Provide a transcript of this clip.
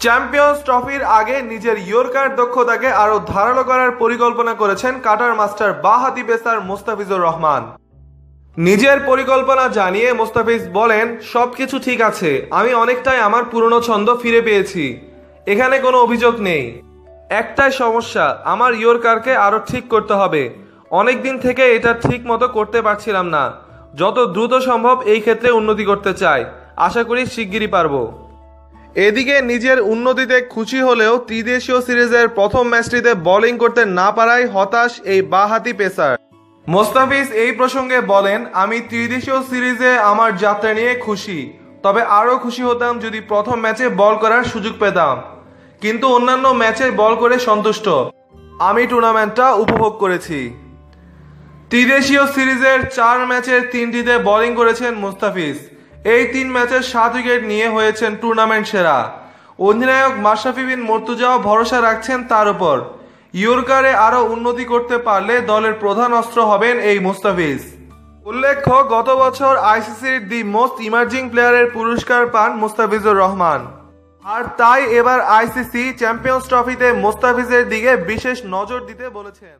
Champions ট্রফির আগে নিজের ইয়র্কার দক্ষতাকে আরও ধারালো করার পরিকল্পনা করেছেন কাটার মাস্টার বাহাতি পেসার মোস্তাফিজুর রহমান। নিজের পরিকল্পনা জানিয়ে মোস্তাফিজ বলেন, সবকিছু ঠিক আছে, আমি অনেকটাই আমার পুরনো ছন্দ ফিরে পেয়েছি। এখানে কোনো অভিযোগ নেই। একটাই সমস্যা, আমার ইয়র্কারকে আরও ঠিক করতে হবে। অনেক দিন থেকে এটা ঠিক মতো করতে পারছিলাম না। যত দ্রুত সম্ভব এই ক্ষেত্রে উন্নতি করতে চাই। আশা করি শিগগিরই পারব। এদিকে নিজের উন্নতিতে খুশি হলেও ত্রিদেশীয় সিরিজের প্রথম ম্যাচটিতে বোলিং করতে না পারায় হতাশ এই বাহাতি পেসার। মোস্তাফিজ এই প্রসঙ্গে বলেন, আমি ত্রিদেশীয় সিরিজে আমার যাত্রা নিয়ে খুশি, তবে আরও খুশি হতাম যদি প্রথম ম্যাচে বল করার সুযোগ পেতাম। কিন্তু অন্যান্য ম্যাচে বল করে সন্তুষ্ট। আমি টুর্নামেন্টটা উপভোগ করেছি। ত্রিদেশীয় সিরিজের চার ম্যাচের তিনটিতে বোলিং করেছেন মুস্তাফিজ। এই তিন ম্যাচের সাত উইকেট নিয়ে হয়েছেন টুর্নামেন্ট সেরা। অধিনায়ক মাশরাফি বিন মর্তুজাও ভরসা রাখছেন তার উপর। ইয়র্কারে আরও উন্নতি করতে পারলে দলের প্রধান অস্ত্র হবেন এই মুস্তাফিজ। উল্লেখ্য, গত বছর আইসিসির দি মোস্ট ইমার্জিং প্লেয়ারের পুরস্কার পান মুস্তাফিজুর রহমান। আর তাই এবার আইসিসি চ্যাম্পিয়ন্স ট্রফিতে মোস্তাফিজের দিকে বিশেষ নজর দিতে বলেছেন।